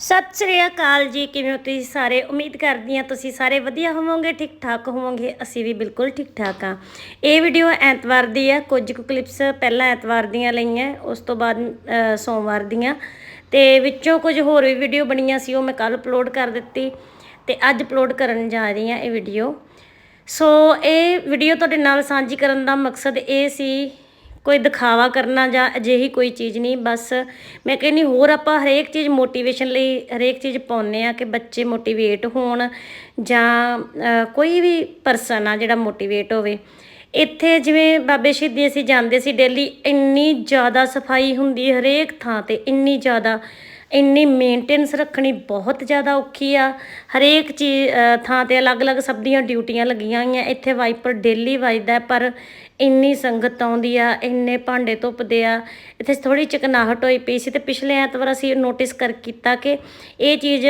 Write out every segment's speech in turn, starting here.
ਸਤਿ ਸ੍ਰੀ ਅਕਾਲ ਜੀ, ਕਿਵੇਂ ਹੋ ਤੁਸੀਂ ਸਾਰੇ? ਉਮੀਦ ਕਰਦੀ ਹਾਂ ਤੁਸੀਂ ਸਾਰੇ ਵਧੀਆ ਹੋਵੋਗੇ, ਠੀਕ ਠਾਕ ਹੋਵੋਗੇ, ਅਸੀਂ ਵੀ ਬਿਲਕੁਲ ਠੀਕ ਠਾਕ ਹਾਂ। ਇਹ ਵੀਡੀਓ ਐਤਵਾਰ ਦੀ ਆ ਕੁਝ ਕੁ ਕਲਿੱਪਸ ਪਹਿਲਾਂ ਐਤਵਾਰ ਦੀਆਂ ਲਈਆਂ, ਉਸ ਤੋਂ ਬਾਅਦ ਸੋਮਵਾਰ ਦੀਆਂ। ਤੇ ਵਿੱਚੋਂ ਕੁਝ ਹੋਰ ਵੀ ਵੀਡੀਓ ਬਣੀਆਂ ਸੀ, ਉਹ ਮੈਂ ਕੱਲ ਅਪਲੋਡ ਕਰ ਦਿੱਤੀ ਤੇ ਅੱਜ ਅਪਲੋਡ ਕਰਨ ਜਾ ਰਹੀ ਹਾਂ ਇਹ ਵੀਡੀਓ ਸੋ ਇਹ ਵੀਡੀਓ ਤੁਹਾਡੇ ਨਾਲ ਸਾਂਝੀ ਕਰਨ ਦਾ ਮਕਸਦ ਇਹ ਸੀ ਕੋਈ ਦਿਖਾਵਾ ਕਰਨਾ ਜਾਂ ਅਜਿਹੀ ਕੋਈ ਚੀਜ਼ ਨਹੀਂ, ਬਸ ਮੈਂ ਕਹਿੰਨੀ ਹੋਰ ਆਪਾਂ ਹਰੇਕ ਚੀਜ਼ ਮੋਟੀਵੇਸ਼ਨ ਲਈ ਹਰੇਕ ਚੀਜ਼ ਪਾਉਂਦੇ ਆ ਕਿ ਬੱਚੇ ਮੋਟੀਵੇਟ ਹੋਣ ਜਾਂ ਕੋਈ ਵੀ ਪਰਸਨ ਆ ਜਿਹੜਾ ਮੋਟੀਵੇਟ ਹੋਵੇ। ਇੱਥੇ ਜਿਵੇਂ ਬਾਬੇ ਸ਼ਹੀਦੀ ਅਸੀਂ ਜਾਂਦੇ ਸੀ ਡੇਲੀ, ਇੰਨੀ ਜ਼ਿਆਦਾ ਸਫ਼ਾਈ ਹੁੰਦੀ ਹਰੇਕ ਥਾਂ ਤੇ, ਇੰਨੀ ਜ਼ਿਆਦਾ, ਇੰਨੀ ਮੇਨਟੇਨੈਂਸ ਰੱਖਣੀ ਬਹੁਤ ਜ਼ਿਆਦਾ ਔਖੀ ਆ। ਹਰੇਕ ਚੀਜ਼ ਥਾਂ ਤੇ ਅਲੱਗ-ਅਲੱਗ ਸਭ ਦੀਆਂ ਡਿਊਟੀਆਂ ਲੱਗੀਆਂ ਹੋਈਆਂ, ਇੱਥੇ ਵਾਈਪਰ ਡੇਲੀ ਵੱਜਦਾ ਪਰ ਇੰਨੀ ਸੰਗਤ ਆਉਂਦੀ ਆ, ਇੰਨੇ ਭਾਂਡੇ ਧੁੱਪਦੇ ਆ, ਇੱਥੇ ਥੋੜੀ ਚਕਨਾਹਟ ਹੋਈ ਪਈ ਸੀ ਤੇ ਪਿਛਲੇ ਐਤਵਾਰ ਅਸੀਂ ਨੋਟਿਸ ਕਰ ਕੀਤਾ ਕਿ ਇਹ ਚੀਜ਼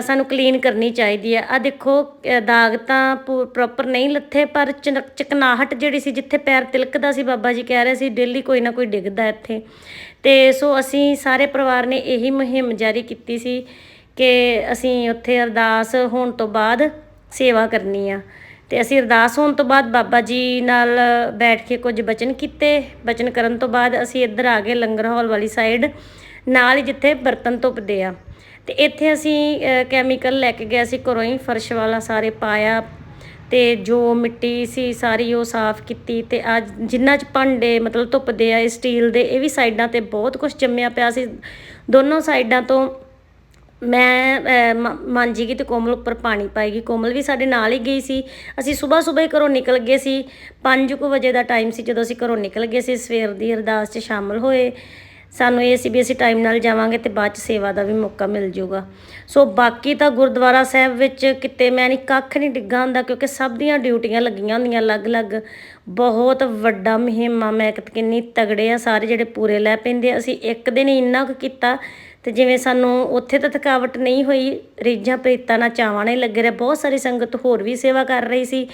ਸਾਨੂੰ ਕਲੀਨ ਕਰਨੀ ਚਾਹੀਦੀ ਹੈ ਆ ਦੇਖੋ ਦਾਗ ਤਾਂ ਪ੍ਰੋਪਰ ਨਹੀਂ ਲੱਥੇ, ਪਰ ਚਨ- ਚਕਨਾਹਟ ਜਿਹੜੀ ਸੀ, ਜਿੱਥੇ ਪੈਰ ਤਿਲਕਦਾ ਸੀ, ਬਾਬਾ ਜੀ ਕਹਿ ਰਹੇ ਸੀ ਡੇਲੀ ਕੋਈ ਨਾ ਕੋਈ ਡਿੱਗਦਾ ਇੱਥੇ। ਤੇ ਸੋ ਅਸੀਂ ਸਾਰੇ ਪਰਿਵਾਰ ਨੇ ਇਹੀ ਮੁਹਿੰਮ ਜਾਰੀ ਕੀਤੀ ਸੀ ਕਿ ਅਸੀਂ ਉੱਥੇ ਅਰਦਾਸ ਹੋਣ ਤੋਂ ਬਾਅਦ ਸੇਵਾ ਕਰਨੀ ਆ। ਤੇ ਅਸੀਂ ਅਰਦਾਸ ਹੋਣ ਤੋਂ ਬਾਅਦ ਬਾਬਾ ਜੀ ਨਾਲ ਬੈਠ ਕੇ ਕੁਝ ਬਚਨ ਕੀਤੇ। ਬਚਨ ਕਰਨ ਤੋਂ ਬਾਅਦ ਅਸੀਂ ਇੱਧਰ ਆ ਗਏ ਲੰਗਰ ਹਾਲ ਵਾਲੀ ਸਾਈਡ ਨਾਲ ਹੀ ਜਿੱਥੇ ਬਰਤਨ ਧੁੱਪਦੇ ਆ। ਤੇ ਇੱਥੇ ਅਸੀਂ ਕੈਮੀਕਲ ਲੈ ਕੇ ਗਏ ਸੀ ਘਰੋਂ ਹੀ, ਫਰਸ਼ ਵਾਲਾ ਸਾਰੇ ਪਾਇਆ ਤੇ ਜੋ ਮਿੱਟੀ ਸੀ ਸਾਰੀ ਉਹ ਸਾਫ਼ ਕੀਤੀ ਤੇ ਅੱਜ ਜਿੰਨਾ ਚ ਭਾਂਡੇ ਮਤਲਬ ਧੁੱਪਦੇ ਆ ਸਟੀਲ ਦੇ, ਇਹ ਵੀ ਸਾਈਡਾਂ ਤੇ ਬਹੁਤ ਕੁਝ ਜੰਮਿਆ ਪਿਆ ਸੀ। ਦੋਨੋਂ ਸਾਈਡਾਂ ਤੋਂ ਮੈਂ ਅਹ, ਮਾਂਜੀ ਗਈ ਤੇ ਕੋਮਲ ਉੱਪਰ ਪਾਣੀ ਪਾਏਗੀ ਕੋਮਲ ਵੀ ਸਾਡੇ ਨਾਲ ਹੀ ਗਈ ਸੀ। ਅਸੀਂ ਸਵੇਰ ਸਵੇਰ ਹੀ ਘਰੋਂ ਨਿਕਲ ਗਏ ਸੀ। 5:00 ਵਜੇ ਦਾ ਟਾਈਮ ਸੀ ਜਦੋਂ ਅਸੀਂ ਘਰੋਂ ਨਿਕਲ ਗਏ ਸੀ। ਸਵੇਰ ਦੀ ਅਰਦਾਸ 'ਚ ਸ਼ਾਮਲ ਹੋਏ। ਸਾਨੂੰ ਇਹ ਸੀ ਵੀ ਅਸੀਂ ਟਾਈਮ ਨਾਲ ਜਾਵਾਂਗੇ ਤੇ ਬਾਅਦ 'ਚ ਸੇਵਾ ਦਾ ਵੀ ਮੌਕਾ ਮਿਲ ਜਾਊਗਾ ਸੋ ਬਾਕੀ ਤਾਂ ਗੁਰਦੁਆਰਾ ਸਾਹਿਬ ਵਿੱਚ ਕਿਤੇ ਮੈਂ ਨਹੀਂ ਕੱਖ ਨਹੀਂ ਡਿੱਗਾ ਹੁੰਦਾ ਕਿਉਂਕਿ ਸਭ ਦੀਆਂ ਡਿਊਟੀਆਂ ਲੱਗੀਆਂ ਹੁੰਦੀਆਂ ਅਲੱਗ-ਅਲੱਗ। ਬਹੁਤ ਵੱਡਾ ਮੁਹਿੰਮ ਆ। ਮੈਂ ਕਿੰਨੀ ਤਗੜੇ ਆ। ਸਾਰੇ ਜਿਹੜੇ ਪੂਰੇ ਲੈ ਪੈਂਦੇ ਆ। ਅਸੀਂ ਇੱਕ ਦਿਨ ਹੀ ਇੰਨਾ ਕੁ ਕੀਤਾ ਤੇ ਜਿਵੇਂ ਸਾਨੂੰ ਉੱਥੇ ਤਾਂ ਥਕਾਵਟ ਨਹੀਂ ਹੋਈ, ਰੀਝਾਂ ਪ੍ਰੀਤਾਂ ਨਾਲ ਚਾਵਾਂ ਨਾਲ ਹੀ ਲੱਗੇ ਰਹੇ, ਬਹੁਤ ਸਾਰੀ ਸੰਗਤ ਹੋਰ ਵੀ ਸੇਵਾ ਕਰ ਰਹੀ ਸੀ,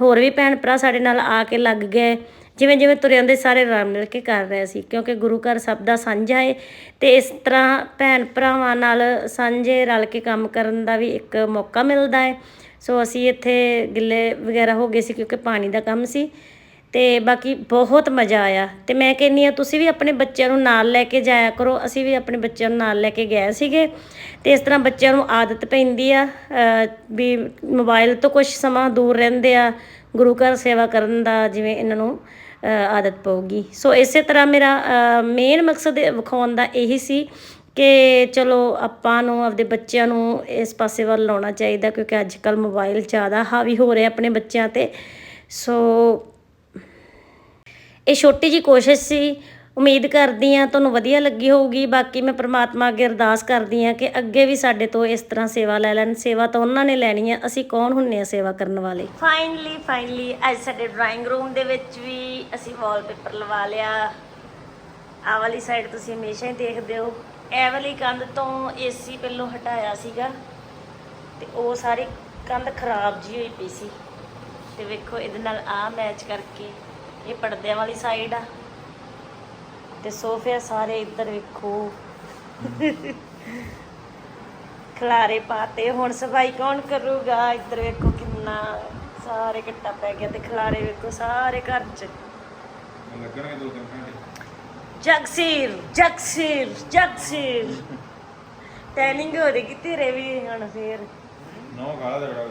ਹੋਰ ਵੀ ਭੈਣ ਭਰਾ ਸਾਡੇ ਨਾਲ ਆ ਕੇ ਲੱਗ ਗਏ, ਜਿਵੇਂ ਜਿਵੇਂ ਤੁਰੇ ਆਉਂਦੇ ਸਾਰੇ ਰਲ ਮਿਲ ਕੇ ਕਰ ਰਹੇ ਸੀ, ਕਿਉਂਕਿ ਗੁਰੂ ਘਰ ਸਭ ਦਾ ਸਾਂਝਾ ਹੈ ਤੇ ਇਸ ਤਰ੍ਹਾਂ ਭੈਣ ਭਰਾਵਾਂ ਨਾਲ ਸਾਂਝੇ ਰਲ ਕੇ ਕੰਮ ਕਰਨ ਦਾ ਵੀ ਇੱਕ ਮੌਕਾ ਮਿਲਦਾ ਹੈ, ਸੋ ਅਸੀਂ ਇੱਥੇ ਗਿੱਲੇ ਵਗੈਰਾ ਹੋ ਗਏ ਸੀ ਕਿਉਂਕਿ ਪਾਣੀ ਦਾ ਕੰਮ ਸੀ ਤੇ ਬਾਕੀ ਬਹੁਤ ਮਜ਼ਾ ਆਇਆ। ਤੇ ਮੈਂ ਕਹਿੰਨੀ ਆ ਤੁਸੀਂ ਵੀ ਆਪਣੇ ਬੱਚਿਆਂ ਨੂੰ ਨਾਲ ਲੈ ਕੇ ਜਾਇਆ ਕਰੋ। ਅਸੀਂ ਵੀ ਆਪਣੇ ਬੱਚਿਆਂ ਨੂੰ ਨਾਲ ਲੈ ਕੇ ਗਏ ਸੀਗੇ। ਤੇ ਇਸ ਤਰ੍ਹਾਂ ਬੱਚਿਆਂ ਨੂੰ ਆਦਤ ਪੈਂਦੀ ਆ ਵੀ ਮੋਬਾਈਲ ਤੋਂ ਕੁਝ ਸਮਾਂ ਦੂਰ ਰਹਿੰਦੇ ਆ, ਗੁਰੂ ਘਰ ਸੇਵਾ ਕਰਨ ਦਾ ਜਿਵੇਂ ਇਹਨਾਂ ਨੂੰ ਆਦਤ ਪਊਗੀ। ਸੋ ਇਸੇ ਤਰ੍ਹਾਂ ਮੇਰਾ ਮੇਨ ਮਕਸਦ ਵਿਖਾਉਣ ਦਾ ਇਹੀ ਸੀ ਕਿ ਚਲੋ ਆਪਾਂ ਨੂੰ, ਆਪਦੇ ਬੱਚਿਆਂ ਨੂੰ ਇਸ ਪਾਸੇ ਵੱਲ ਲਾਉਣਾ ਚਾਹੀਦਾ, ਕਿਉਂਕਿ ਅੱਜ ਕੱਲ ਮੋਬਾਈਲ ਜ਼ਿਆਦਾ ਹਾਵੀ ਹੋ ਰਿਹਾ ਆਪਣੇ ਬੱਚਿਆਂ ਤੇ। ਸੋ ਇਹ ਛੋਟੀ ਜੀ ਕੋਸ਼ਿਸ਼ ਸੀ। ਉਮੀਦ ਕਰਦੀ ਆ ਤੁਹਾਨੂੰ ਵਧੀਆ ਲੱਗੀ ਹੋਊਗੀ। ਬਾਕੀ ਮੈਂ ਪ੍ਰਮਾਤਮਾ ਅੱਗੇ ਅਰਦਾਸ ਕਰਦੀ ਆ ਕਿ ਅੱਗੇ ਵੀ ਸਾਡੇ ਤੋਂ ਇਸ ਤਰ੍ਹਾਂ ਸੇਵਾ ਲੈ ਲੈਣ। ਸੇਵਾ ਤਾਂ ਉਹਨਾਂ ਨੇ ਲੈਣੀ ਆ। ਅਸੀਂ ਕੌਣ ਹੁੰਨੇ ਆ ਸੇਵਾ ਕਰਨ ਵਾਲੇ? ਫਾਈਨਲੀ ਫਾਈਨਲੀ ਅੱਜ ਸਾਡੇ ਡਰਾਇੰਗ ਰੂਮ ਦੇ ਵਿੱਚ ਵੀ ਅਸੀਂ ਵਾਲਪੇਪਰ ਲਵਾ ਲਿਆ। ਆ ਵਾਲੀ ਸਾਈਡ ਤੁਸੀਂ ਹਮੇਸ਼ਾ ਹੀ ਦੇਖਦੇ ਹੋ। ਇਹ ਵਾਲੀ ਕੰਧ ਤੋਂ ਏਸੀ ਪਹਿਲੋਂ ਹਟਾਇਆ ਸੀਗਾ। ਤੇ ਉਹ ਸਾਰੀ ਕੰਧ ਖਰਾਬ ਜੀ ਹੋਈ ਪਈ ਸੀ। ਤੇ ਵੇਖੋ, ਇਹਦੇ ਨਾਲ ਆ ਮੈਚ ਕਰਕੇ ਇਹ ਪਰਦਿਆਂ ਵਾਲੀ ਸਾਈਡ ਆ। ਤੇ ਸੋਫੇ ਸਾਰੇ ਇੱਧਰ ਵੇਖੋ। ਖਲਾਰੇ ਪਾਤੇ। ਹੁਣ ਸਫ਼ਾਈ ਕੌਣ ਕਰੂਗਾ? ਇੱਧਰ ਵੇਖੋ ਕਿੰਨਾ ਸਾਰੇ ਇਕੱਠਾ ਪੈ ਗਿਆ ਤੇ ਖਲਾਰੇ ਵੇਖੋ ਸਾਰੇ ਘਰ ਚ। ਲੱਗਣਗੇ ਦੋ ਤਿੰਨ ਘੰਟੇ। ਜਗਸੀਰ ਜਗਸੀਰ ਜਗਸੀਰ। ਟੈਨਿੰਗ ਹੋ ਰਹੀ ਤੇਰੇ ਵੀ ਹੁਣ ਫੇਰ। ਨੌ ਕਾਲਾ ਦਾ ਬੜਾ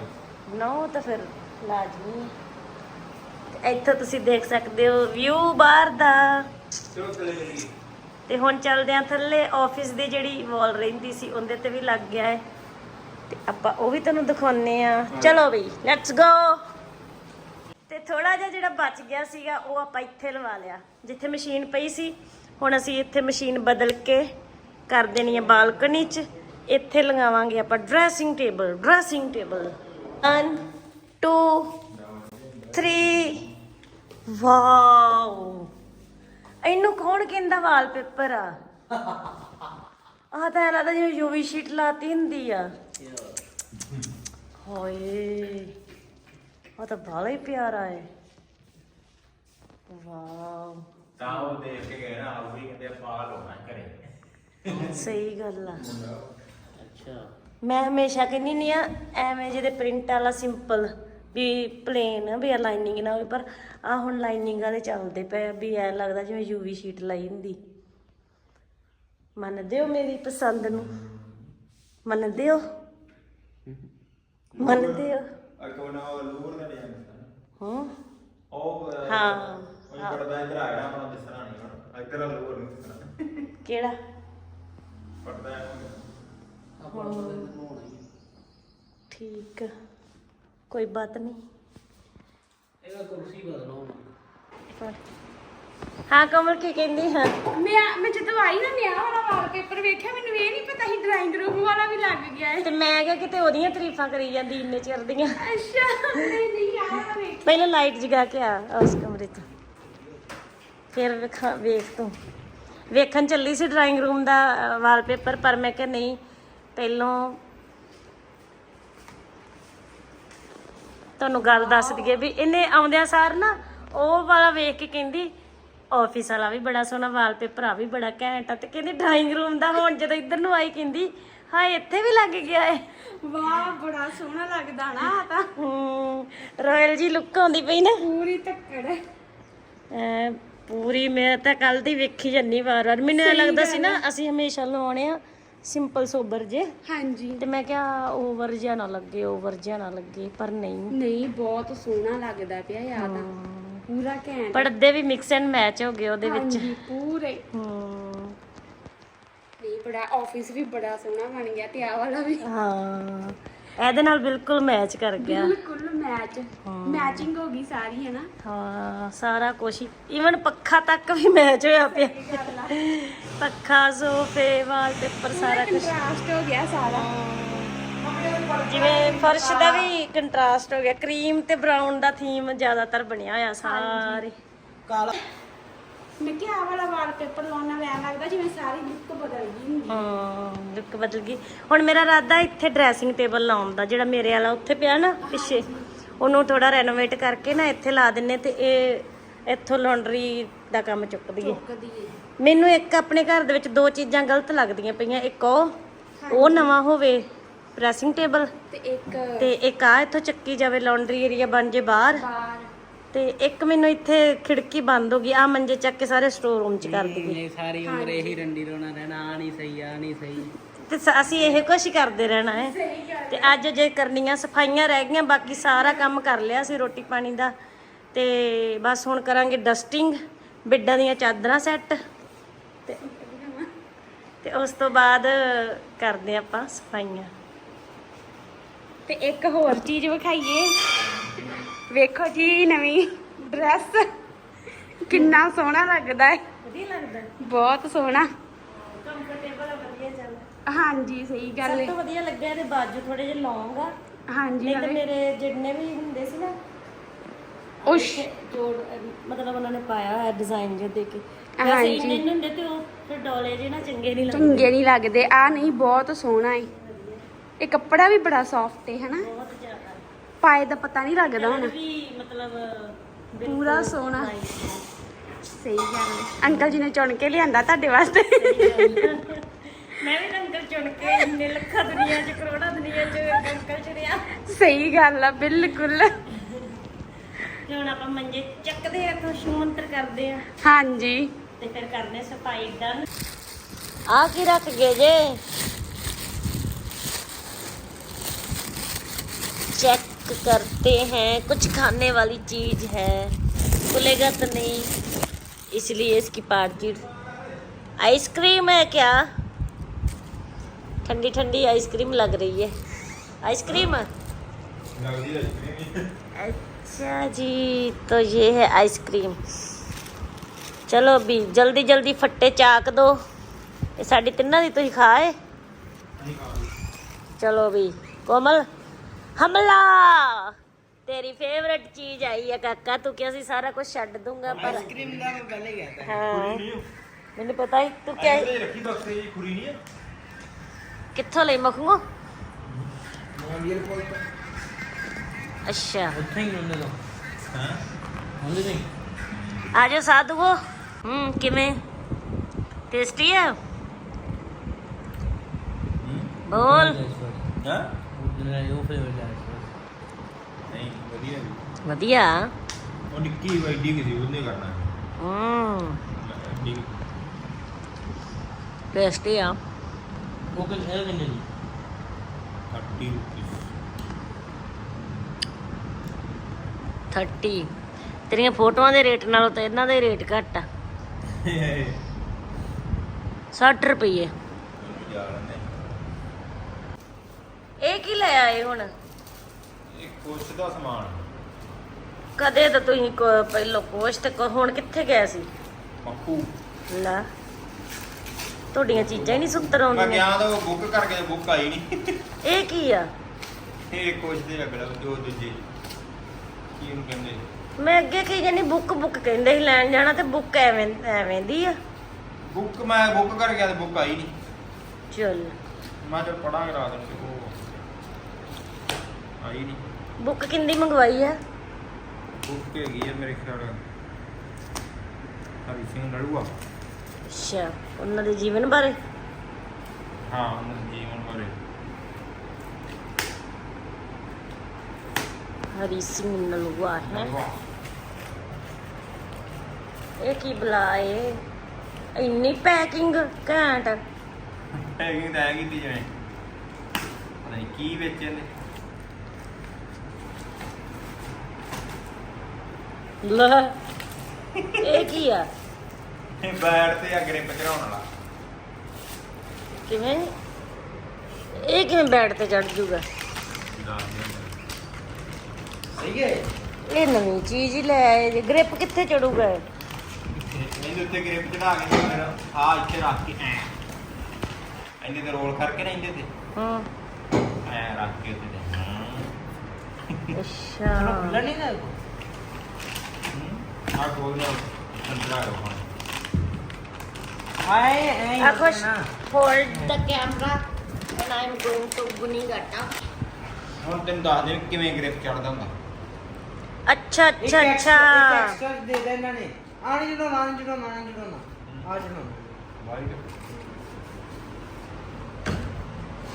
ਨੋ ਤਾਂ ਫਿਰ ਲਾਜ਼ਮੀ। ਇੱਥੋਂ ਤੁਸੀਂ ਦੇਖ ਸਕਦੇ ਹੋ ਵਿਊ ਬਾਹਰ ਦਾ। ਤੇ ਹੁਣ ਚੱਲਦੇ ਆ ਥੱਲੇ ਆਫਿਸ ਦੀ ਜਿਹੜੀ ਵਾਲ ਰਹਿੰਦੀ ਸੀ ਉਹਦੇ ਤੇ ਵੀ ਲੱਗ ਗਿਆ ਹੈ। ਤੇ ਆਪਾਂ ਉਹ ਵੀ ਤੁਹਾਨੂੰ ਦਿਖਾਉਨੇ ਆ ਚਲੋ ਬਈ ਲੈਟਸ ਗੋ ਤੇ ਥੋੜਾ ਜਿਹਾ ਜਿਹੜਾ ਬਚ ਗਿਆ ਸੀਗਾ ਉਹ ਆਪਾਂ ਇੱਥੇ ਲਵਾ ਲਿਆ। ਜਿੱਥੇ ਮਸ਼ੀਨ ਪਈ ਸੀ ਹੁਣ ਅਸੀਂ ਇੱਥੇ ਮਸ਼ੀਨ ਬਦਲ ਕੇ ਕਰ ਦੇਣੀ ਹੈ ਬਾਲਕਨੀ 'ਚ। ਇੱਥੇ ਲਗਾਵਾਂਗੇ ਆਪਾਂ dressing table dressing table 1 2 3 wow. ਇਹਨੂੰ ਕੌਣ ਕਹਿੰਦਾ ਵਾਲਪੇਪਰ ਆ? ਆਹ ਤਾਂ ਐਂ ਲੱਗਦਾ ਜਿਵੇਂ ਯੂਵੀ ਸ਼ੀਟ ਲਾਤੀ ਹੁੰਦੀ ਆ। ਹੋਏ ਆ ਤਾਂ ਬਾਲਾ ਹੀ ਪਿਆਰਾ ਹੈ ਵਾਓ। ਤਾਂ ਉਹ ਦੇਖ ਕੇ ਗਏ ਨਾ ਵੀ ਕਹਿੰਦੇ ਪਾ ਲਓ ਮੈਂ ਘਰੇ। ਸਹੀ ਗੱਲ ਆ। ਅੱਛਾ। ਮੈਂ ਹਮੇਸ਼ਾ ਕਹਿੰਦੀ ਨਹੀਂ ਆ ਐਵੇਂ ਜਿਹਦੇ ਪ੍ਰਿੰਟ ਵਾਲਾ ਸਿੰਪਲ ਵੀ ਪਲੇਨ ਵੀ ਲਾਈਨਿੰਗ ਨਾ ਹੋਵੇ ਪਰ ਆ ਹੁਣ ਲਾਈਨਿੰਗ ਵਾਲੇ ਚੱਲਦੇ ਪਏ ਆ, ਵੀ ਐ ਲੱਗਦਾ ਜਿਵੇਂ ਯੂਵੀ ਸ਼ੀਟ ਲਾਈ ਹੁੰਦੀ। ਮੰਨਦੇ ਹੋ ਮੇਰੀ ਪਸੰਦ ਨੂੰ? ਮੰਨਦੇ ਹੋ? ਮੰਨਦੇ ਹੋ? ਬਣਾ ਲੂਰ ਦਾ ਡਿਜ਼ਾਈਨ ਹੂੰ। ਉਹ ਹਾਂ। ਉਹ ਪਰਦਾ ਇਧਰ ਆ ਗਿਆ ਆਪਣਾ ਦਿਸਣਾ ਨਹੀਂ ਹੁਣ। ਇਧਰ ਆ ਲੂਰ ਨਹੀਂ ਦਿਸਣਾ। ਕਿਹੜਾ? ਪਰਦਾ ਹੈ ਹੋਣਾ। ਠੀਕ। ਕੋਈ ਬਾਤ ਨਹੀਂ। ਇਹਦਾ ਕੁਰਸੀ ਬਦਲੋ ਹੁਣ। ਹਾਂ ਕਮਲ ਕੀ ਕਹਿੰਦੀ ਹਾਂ ਮੈਂ ਮੈਂ ਜਦੋਂ ਆਈ ਨਾ ਮੈਂ ਆਹ ਵਾਲਾ ਵਾਲਪੇਪਰ ਵੇਖਿਆ ਮੈਨੂੰ ਇਹ ਨਹੀਂ ਪਤਾ ਸੀ ਡਰਾਇੰਗ ਰੂਮ ਵਾਲਾ ਵੀ ਲੱਗ ਗਿਆ ਹੈ ਤੇ ਮੈਂ ਕਿਹਾ ਕਿਤੇ ਉਹਦੀਆਂ ਤਾਰੀਫਾਂ ਕਰੀ ਜਾਂਦੀ ਇੰਨੇ ਚਿਰ ਦੀਆਂ। ਅੱਛਾ ਨਹੀਂ ਨਹੀਂ ਆਹ ਵਾਲਾ ਵੇਖ। ਪਹਿਲਾਂ ਲਾਈਟ ਜਗਾ ਕੇ ਆ ਉਸ ਕਮਰੇ 'ਚ। ਫਿਰ ਵੇਖਾਂ ਵੇਖ ਤੂੰ। ਵੇਖਣ ਚੱਲੀ ਸੀ ਡਰਾਇੰਗ ਰੂਮ ਦਾ ਵਾਲਪੇਪਰ ਪਰ ਮੈਂ ਕਿਹਾ ਨਹੀਂ ਪਹਿਲੋਂ ਤੁਹਾਨੂੰ ਗੱਲ ਦੱਸ ਦਈਏ ਵੀ ਇਹਨੇ ਆਉਂਦਿਆਂ ਸਾਰ ਨਾ ਉਹ ਵਾਲਾ ਵੇਖ ਕੇ ਕਹਿੰਦੀ ਆਫਿਸ ਵਾਲਾ ਵੀ ਬੜਾ ਸੋਹਣਾ ਵਾਲਪੇਪਰ ਆ ਵੀ ਬੜਾ ਘੈਂਟ ਆ। ਤੇ ਕਹਿੰਦੀ ਡਰਾਇੰਗ ਰੂਮ ਦਾ ਹੁਣ ਜਦੋਂ ਇੱਧਰ ਨੂੰ ਆਈ ਕਹਿੰਦੀ ਹਾਏ ਇੱਥੇ ਵੀ ਲੱਗ ਗਿਆ ਏ। ਵਾਹ ਬੜਾ ਸੋਹਣਾ ਲੱਗਦਾ ਨਾ ਆਹ ਤਾਂ। ਹੂੰ ਰਾਇਲ ਜੀ ਲੁੱਕ ਆਉਂਦੀ ਪਈ ਨਾ। ਪੂਰੀ ਧੱਕੜ ਐ ਪੂਰੀ ਮੈਂ ਤਾਂ ਕੱਲ ਦੀ ਵੇਖੀ ਜੰਨੀ ਵਾਰ ਵਾਰ ਮੈਨੂੰ ਇਹ ਲੱਗਦਾ ਸੀ ਨਾ ਅਸੀਂ ਹਮੇਸ਼ਾ ਲਵਾਉਣੇ ਆ। ਸਿੰਪਲ ਸੋਬਰ ਜੇ। ਹਾਂਜੀ। ਤੇ ਮੈਂ ਕਿਹਾ ਓਵਰ ਜਿਹਾ ਨਾ ਲੱਗੇ ਓਵਰ ਜਿਹਾ ਨਾ ਲੱਗੇ ਪਰ ਨਹੀਂ। ਨਹੀਂ ਬਹੁਤ ਸੋਹਣਾ ਲੱਗਦਾ ਪਿਆ ਯਾਰ ਤਾਂ ਪੂਰਾ ਘੈਂਟ। ਪਰਦੇ ਵੀ ਮਿਕਸ ਐਂਡ ਮੈਚ ਹੋ ਗਏ ਉਹਦੇ ਵਿੱਚ। ਹਾਂਜੀ ਪੂਰੇ। ਹੂੰ। ਨਹੀਂ ਬੜਾ ਆਫਿਸ ਵੀ ਬੜਾ ਸੋਹਣਾ ਬਣ ਗਿਆ ਤੇ ਆਹ ਵਾਲਾ ਵੀ। ਹਾਂ। ਇਹਦੇ ਨਾਲ ਬਿਲਕੁਲ ਮੈਚ ਕਰ ਗਿਆ। ਬਿਲਕੁਲ। ਮੈਚ ਮੈਚਿੰਗ ਹੋ ਗਈ ਸਾਰੀ ਹੈ ਨਾ? ਹਾਂ ਸਾਰਾ ਕੁਝ ਇਵਨ ਪੱਖਾ ਤੱਕ ਵੀ ਮੈਚ ਹੋਇਆ ਪਿਆ। ਪੱਖਾ ਸੋਫੇ ਵਾਲਪੇਪਰ ਸਾਰਾ ਕੁਝ ਕੰਟਰਾਸਟ ਹੋ ਗਿਆ ਸਾਰਾ। ਜਿਵੇਂ ਫਰਸ਼ ਦਾ ਵੀ ਕੰਟਰਾਸਟ ਹੋ ਗਿਆ। ਕਰੀਮ ਤੇ ਬਰਾਊਨ ਦਾ ਥੀਮ ਜ਼ਿਆਦਾਤਰ ਬਣਿਆ ਹੋਇਆ ਸਾਰੇ। ਕਾਲਾ। ਮੈਂ ਕਿਹਾ ਆਹ ਵਾਲਾ ਵਾਲਪੇਪਰ ਲਾਉਣ ਨਾਲ ਐਂ ਲੱਗਦਾ ਜਿਵੇਂ ਸਾਰੀ ਲੁੱਕ ਬਦਲ ਗਈ ਹੁੰਦੀ। ਹਾਂ ਲੁੱਕ ਬਦਲ ਗਈ। ਹੁਣ ਮੇਰਾ ਇਰਾਦਾ ਇੱਥੇ ਡਰੈਸਿੰਗ ਟੇਬਲ ਲਾਉਣ ਦਾ ਜਿਹੜਾ ਮੇਰੇ ਵਾਲਾ ਉੱਥੇ ਪਿਆ ਨਾ ਪਿੱਛੇ। ਉਹਨੂੰ ਥੋੜਾ ਰੈਨੋਵੇਟ ਕਰਕੇ ਨਾ ਇੱਥੇ ਲਾ ਦਿੰਨੇ ਤੇ ਇਹ ਇੱਥੋਂ ਲਾਂਡਰੀ ਦਾ ਕੰਮ ਚੁੱਕ ਦਈਏ। ਮੈਨੂੰ ਇੱਕ ਆਪਣੇ ਘਰ ਦੇ ਵਿੱਚ ਦੋ ਚੀਜ਼ਾਂ ਗਲਤ ਲੱਗਦੀਆਂ ਪਈਆਂ ਇੱਕ ਉਹ ਉਹ ਨਵਾਂ ਹੋਵੇ ਪ੍ਰੈਸਿੰਗ ਟੇਬਲ ਤੇ ਇੱਕ ਤੇ ਇੱਕ ਆ ਇੱਥੋਂ ਚੱਕੀ ਜਾਵੇ ਲਾਂਡਰੀ ਏਰੀਆ ਬਣ ਜੇ ਬਾਹਰ। ਬਾਹਰ। ਤੇ ਇੱਕ ਮੈਨੂੰ ਇੱਥੇ ਖਿੜਕੀ ਬੰਦ ਹੋ ਗਈ ਆ ਮੰਜੇ ਚੱਕ ਕੇ ਸਾਰੇ ਸਟੋਰ ਰੂਮ ਚ ਕਰ ਦਈਏ। ਨਹੀਂ ਸਾਰੀ ਉਮਰ ਇਹੀ ਰੰਡੀ ਰੋਣਾ ਰਹਿਣਾ ਆ ਨਹੀਂ ਸਹੀ ਆ ਨਹੀਂ ਸਹੀ। ਤੇ ਸ- ਅਸੀਂ ਇਹ ਕੁਛ ਹੀ ਕਰਦੇ ਰਹਿਣਾ ਹੈ। ਤੇ ਅੱਜ ਜੇ ਕਰਨੀਆਂ ਸਫਾਈਆਂ ਰਹਿ ਗਈਆਂ ਬਾਕੀ ਸਾਰਾ ਕੰਮ ਕਰ ਲਿਆ ਸੀ ਰੋਟੀ ਪਾਣੀ ਦਾ। ਤੇ ਬਸ ਹੁਣ ਕਰਾਂਗੇ ਡਸਟਿੰਗ ਬਿੱਡਾਂ ਦੀਆਂ ਚਾਦਰਾਂ ਸੈੱਟ ਤੇ ਤੇ ਉਸ ਤੋਂ ਬਾਅਦ ਕਰਦੇ ਆਪਾਂ ਸਫਾਈਆਂ। ਤੇ ਇੱਕ ਹੋਰ ਚੀਜ਼ ਵਿਖਾਈਏ। ਵੇਖੋ ਜੀ ਨਵੀਂ ਡਰੈਸ ਕਿੰਨਾ ਸੋਹਣਾ ਲੱਗਦਾ ਹੈ। ਵਧੀਆ ਲੱਗਦਾ ਬਹੁਤ ਸੋਹਣਾ। ਕੰਫਰਟੇਬਲ ਚੱਲ ਹਾਂਜੀ ਸਹੀ ਗੱਲ ਸਭ ਹੈ ਤੋਂ ਵਧੀਆ ਲੱਗਿਆ ਇਹਦੇ ਬਾਜੂ ਥੋੜੇ ਜਿਹੇ ਲੌਂਗ ਆ। ਹਾਂਜੀ ਨਹੀਂ ਤੇ ਨਾਲੇ ਮੇਰੇ ਜਿੰਨੇ ਵੀ ਹੁੰਦੇ ਸੀ ਨਾ ਉਸ਼ ਜੋੜ ਮਤਲਬ ਉਹਨਾਂ ਨੇ ਪਾਇਆ ਹੋਇਆ ਡਿਜ਼ਾਈਨ ਜਿਹਾ ਦੇ ਕੇ। ਵੈਸੇ ਹਾਂਜੀ। ਇੰਨੇ ਇੰਨੇ ਹੁੰਦੇ ਤੇ ਉਹ ਫਿਰ ਡੋਲੇ ਜੇ ਨਾ ਚੰਗੇ ਨਹੀਂ ਲੱਗਦੇ। ਚੰਗੇ ਨਹੀਂ ਲੱਗਦੇ। ਆ ਨਹੀਂ ਬਹੁਤ ਸੋਹਣਾ ਹੈ ਇਹ ਕੱਪੜਾ ਵੀ ਬੜਾ ਸੌਫਟ ਹੈ ਹਨਾ? ਬਹੁਤ ਜ਼ਿਆਦਾ। ਪਾਏ ਦਾ ਪਤਾ ਨਹੀਂ ਲੱਗਦਾ ਹੁਣ। ਵੀ ਮਤਲਬ ਬਿਲਕੁਲ ਪੂਰਾ ਸੋਹਣਾ। nice ਹੈ। ਸਹੀ ਗੱਲ ਹੈ ਅੰਕਲ ਜੀ ਨੇ ਚੁਣ ਕੇ ਲਿਆਂਦਾ ਤੁਹਾਡੇ ਵਾਸਤੇ। ਮੈਂ ਵੀ ਅੰਕਲ ਚੁਣ ਕੇ ਇੰਨੇ ਲੱਖਾਂ ਦੁਨੀਆ 'ਚ ਕਰੋੜਾਂ ਦੁਨੀਆ 'ਚ ਇੱਕ ਅੰਕਲ ਚੁਣਿਆ ਸਹੀ ਗੱਲ ਆ ਬਿਲਕੁਲ ਤੇ ਹੁਣ ਆਪਾਂ ਮੰਜੇ ਚੱਕਦੇ ਆ ਤਾਂ ਸ਼ੂਮੰਤਰ ਕਰਦੇ ਆ ਹਾਂਜੀ ਤੇ ਫਿਰ ਕਰਨੇ ਸਫਾਈ ਡਨ ਆ ਕੀ ਰੱਖ ਗਏ ਜੇ चेक करते हैं कुछ खाने वाली चीज है खुलेगा तो नहीं इसलिए इसकी पार्टी आइसक्रीम है क्या ठंडी ठंडी आइसक्रीम लग रही है आइसक्रीम ਲੱਗਦੀ ਹੈ अच्छा जी तो ये है आइसक्रीम ਚਲੋ ਵੀ ਜਲਦੀ ਜਲਦੀ ਫੱਟੇ ਚਾਕ ਦੋ ਇਹ ਸਾਡੀ ਤਿੰਨਾਂ ਦੀ ਤੁਸੀਂ ਖਾਏ ਨਹੀਂ ਖਾਂਦੀ ਚਲੋ ਵੀ ਕੋਮਲ ਹਮਲਾ ਤੇਰੀ ਫੇਵਰਟ ਚੀਜ਼ ਆਈ ਹੈ ਕਾਕਾ ਤੂੰ ਕਿਹਾ ਸੀ ਸਾਰਾ ਕੁਝ ਛੱਡ ਦੂੰਗਾ ਪਰ ਆਈਸਕ੍ਰੀਮ ਦਾ ਮੈਂ ਪਹਿਲੇ ਗਿਆ ਤਾਂ ਹਾਂ ਮੈਨੂੰ ਪਤਾ ਹੀ ਤੂੰ ਕਿਹਾ ਇਹ ਰੱਖੀ ਬਕਸੇ ਜੀ ਖੁਰੀ ਨਹੀਂ ਹੈ ਕਿੱਥੋਂ ਲਈ ਮਖੂਓ ਕੋਲ ਅੱਛਾ। ਉੱਥੇ ਹੀ ਉਹਨੇ ਤੋਂ ਹਾਂ? ਹੁੰਦੇ ਨਹੀਂ? ਆ ਸਾਧੂਓ। ਹੂੰ ਕਿਵੇਂ? ਟੇਸਟੀ ਹੈ? ਬੋਲ। ਹਾਂ? ਉਹ ਫਲੇਵਰ ਦਾ ਨਹੀਂ ਵਧੀਆ ਜੀ। ਵਧੀਆ। ਉਹ ਨਿੱਕੀ ਵੈਡੀ ਕਿਸੇ ਉਹਨੇ ਕਰਨਾ। ਹੂੰ। ਟੇਸਟੀ ਆ। ਉਹ ਕਿ ਹੈ ਕਿੰਨੇ ਦੀ? 30 ਰੁਪਏ 30 ਤੇਰੀਆਂ ਫੋਟੋਆਂ ਦੇ ਰੇਟ ਨਾਲੋਂ ਤਾਂ ਇਹਨਾਂ ਦਾ ਹੀ ਰੇਟ ਘੱਟ ਆ। 60 ਰੁਪਏ ਇਹ ਕੀ ਲੈ ਆਏ ਹੁਣ? ਇਹ ਕੁਛ ਦਾ ਸਮਾਨ। ਕਦੇ ਤਾਂ ਤੁਸੀਂ ਕੋ- ਪਹਿਲੋਂ ਕੋਸ਼ ਤੇ ਕੋ- ਹੁਣ ਕਿੱਥੇ ਗਏ ਸੀ? ਮੱਕੂ ਲੈ। ਤੁਹਾਡੀਆਂ ਚੀਜ਼ਾਂ ਹੀ ਨਹੀਂ ਸੁੰਦਰ ਮੈਂ ਆਉਂਦੀਆਂ ਗਿਆ ਤਾਂ ਉਹ ਬੁੱਕ ਕਰਕੇ ਬੁੱਕ ਆਈ ਨਹੀਂ। ਇਹ ਕੀ ਆ? ਇਹ ਕੁਛ ਦੇ ਲੱਗਦਾ ਜੋ ਦੂਜੇ ਕੀ ਉਹਨੂੰ ਕਹਿੰਦੇ? ਮੈਂ ਅੱਗੇ ਕਹੀ ਜਾਨੀ ਬੁੱਕ ਬੁੱਕ ਕਹਿੰਦੇ ਸੀ ਲੈਣ ਜਾਣਾ ਤੇ ਬੁੱਕ ਐਵੇਂ ਐਵੇਂ ਦੀ ਆ। ਬੁੱਕ ਮੈਂ ਬੁੱਕ ਕਰ ਗਿਆ ਤੇ ਬੁੱਕ ਆਈ ਨਹੀਂ। ਚਲ। ਮੈਂ ਚਲ ਪੜਾਂਗੇ ਰਾਤ ਨੂੰ ਤੇ ਉਹ ਆਈ ਨਹੀਂ। ਬੁੱਕ ਕਿੰਦੀ ਮੰਗਵਾਈ ਆ? ਬੁੱਕ ਹੈਗੀ ਹੈ ਮੇਰੇ ਖਿਆਲ ਹਰੀ ਸਿੰਘ ਨਲੂਆ ਅੱਛਾ। ਉਹਨਾਂ ਦੇ ਜੀਵਨ ਬਾਰੇ? ਹਾਂ ਉਹਨਾਂ ਦੇ ਜੀਵਨ ਬਾਰੇ। ਹਰੀ ਸਿੰਘ ਨਲੂਆ ਹੈ। ਇਹ ਕੀ ਬੁਲਾਏ? ਇੰਨੀ ਪੈਕਿੰਗ ਘੈਂਟ। ਹੈਗੀ ਤਾਂ ਹੈਗੀ ਤੇ ਜਿਵੇਂ। ਪਤਾ ਨਹੀਂ ਕੀ ਵੇਚੇ ਨੇ ਲੈ ਇਹ ਕੀ ਆ? ਬੈਡ ਤੇ ਅਗਰੇ ਪਚਰਾਉਣ ਵਾਲਾ। ਕਿਵੇਂ? ਇਹ ਕਿਵੇਂ ਬੈਡ ਤੇ ਚੜ ਜੂਗਾ? ਸਹੀ ਹੈ। ਇਹ ਨਵੀਂ ਚੀਜ਼ ਹੀ ਲੈ ਆਏ ਜੇ। ਗ੍ਰਿਪ ਕਿੱਥੇ ਚੜੂਗਾ ਇਹ? ਇਹਦੇ ਉੱਤੇ ਗ੍ਰਿਪ ਚੜਾ ਕੇ ਫਿਰ ਆ ਇੱਥੇ ਰੱਖ ਕੇ ਐ। ਇਹਨੇ ਤੇ ਰੋਲ ਕਰਕੇ ਨਾ ਇਹਦੇ ਤੇ। ਹਾਂ। ਐ ਰੱਖ ਕੇ ਉੱਤੇ ਤੇ। ਚਲੋ ਅੱਛਾ ਖੁੱਲਾ ਨਹੀਂ ਨਾ ਆ ਕੋਲ ਨਾ ਅੰਦਰ ਆ ਰੋ ਆਏ ਐ Akush, hold the camera and I'm going to Gunigata. ਹੁਣ ਤੈਨੂੰ ਦੱਸ ਦੇ ਕਿਵੇਂ ਗ੍ਰਿਪ ਚੜਦਾ ਹੁੰਦਾ। ਅੱਛਾ ਇੱਕ ਅੱਛਾ ਐਕਸਟਰਾ ਅੱਛਾ। ਐਕਸਟਰਾ ਦੇ ਦੇ ਇਹਨਾਂ ਨੇ। ਆਣੀ ਜਦੋਂ ਨਾ ਜਦੋਂ ਨਾ ਜਦੋਂ ਨਾ ਆ ਜਦੋਂ ਵਾਈਟ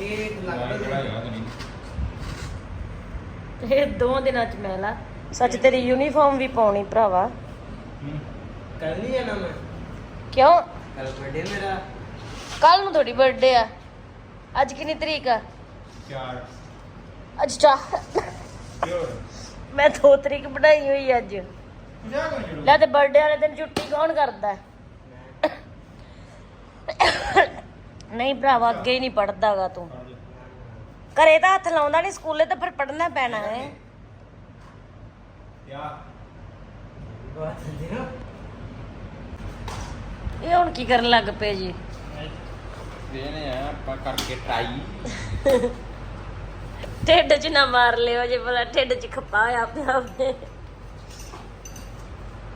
ਇਹ ਇੱਕ ਵਾਈਟ ਲੱਗਦਾ ਜਿਹੜਾ ਤੇ- ਹੈਗਾ ਤੇ ਨਹੀਂ ਇਹ ਦੋ ਦਿਨਾਂ ਚ ਮੈਲਾ ਸੱਚ ਤੇਰੀ ਯੂਨੀਫਾਰਮ ਵੀ ਪਾਉਣੀ ਭਰਾਵਾ। ਮੈਂ। ਕਿਉਂ? ਕੱਲ ਬਰਥਡੇ ਮੇਰਾ? ਕੱਲ ਨੂੰ ਤੁਹਾਡੀ ਬਰਥਡੇ ਆ। ਅੱਜ ਕਿੰਨੀ ਤਰੀਕ ਆ? ਚਾਰ। ਅੱਜ ਚਾ ਮੈਂ 2 ਤਰੀਕ ਬਣਾਈ ਹੋਈ ਅੱਜ। ਜਾ ਕਰ ਜਰੂਰ। ਲੈ ਤੇ ਬਰਥਡੇ ਵਾਲੇ ਦਿਨ ਛੁੱਟੀ ਕੌਣ ਕਰਦਾ? ਹੈ? ਨਹੀਂ ਭਰਾਵਾ ਅੱਗੇ ਹੀ ਨਹੀਂ ਪੜਦਾਗਾ ਤੂੰ। ਘਰੇ ਤਾਂ ਹੱਥ ਲਾਉਂਦਾ ਨਹੀਂ ਸਕੂਲੇ ਤਾਂ ਫਿਰ ਪੜਨਾ ਪੈਣਾ ਹੈ। ਯਾ ਬਾਤ ਦੇ ਇਹ ਹੁਣ ਕੀ ਕਰਨ ਲੱਗ ਪਏ ਜੀ? ਦੇਨੇ ਆ ਆਪਾਂ ਕਰਕੇ ਟਰਾਈ ਢਿੱਡ 'ਚ ਨਾ ਮਾਰ ਲਿਓ ਜੇ ਭਲਾ ਢਿੱਡ 'ਚ ਖੱਪਾ ਹੋਇਆ ਪਿਆ ਹੋਵੇ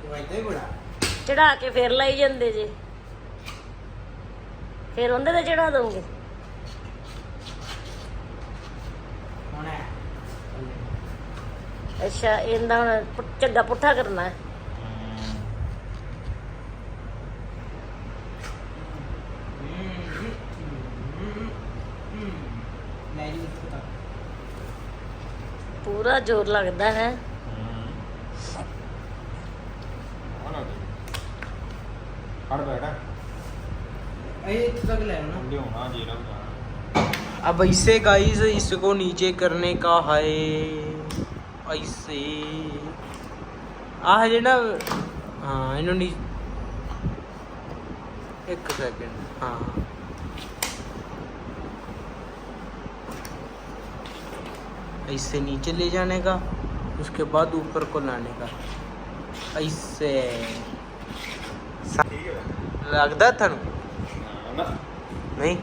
ਵਾਇਦੇ ਬੜਾ ਚੜਾ ਕੇ ਫੇਰ ਲਾਈ ਜਾਂਦੇ ਜੇ। ਫੇਰ ਉਹਦੇ ਤੇ ਚੜਾ ਦੋਗੇ? ਅੱਛਾ ਇਹਦਾ ਹੁਣ ਪੁ- ਝੱਗਾ ਪੁੱਠਾ ਕਰਨਾ। ਹੈ ਨਹੀਂ ਜੀ ਪਤਾ ਪੂਰਾ ਜ਼ੋਰ ਲੱਗਦਾ ਹੈ ਹੜ ਬੈਠਾ ਇਹ ਇੱਥੇ ਤੱਕ ਲੈ ਆਉਣਾ ਲਿਆਉਣਾ ਜੇ ਰਹਾ अब ऐसे गाइस इसको नीचे करने का है ऐसे ਆਹ ਜਿਹੜਾ ਹਾਂ ਇਹਨੂੰ ਨੀ ਇੱਕ ਸੈਕਿੰਡ ਹਾਂ इससे नीचे ले जाने का उसके बाद ऊपर को लाने का। ऐसे। लगता था नहीं?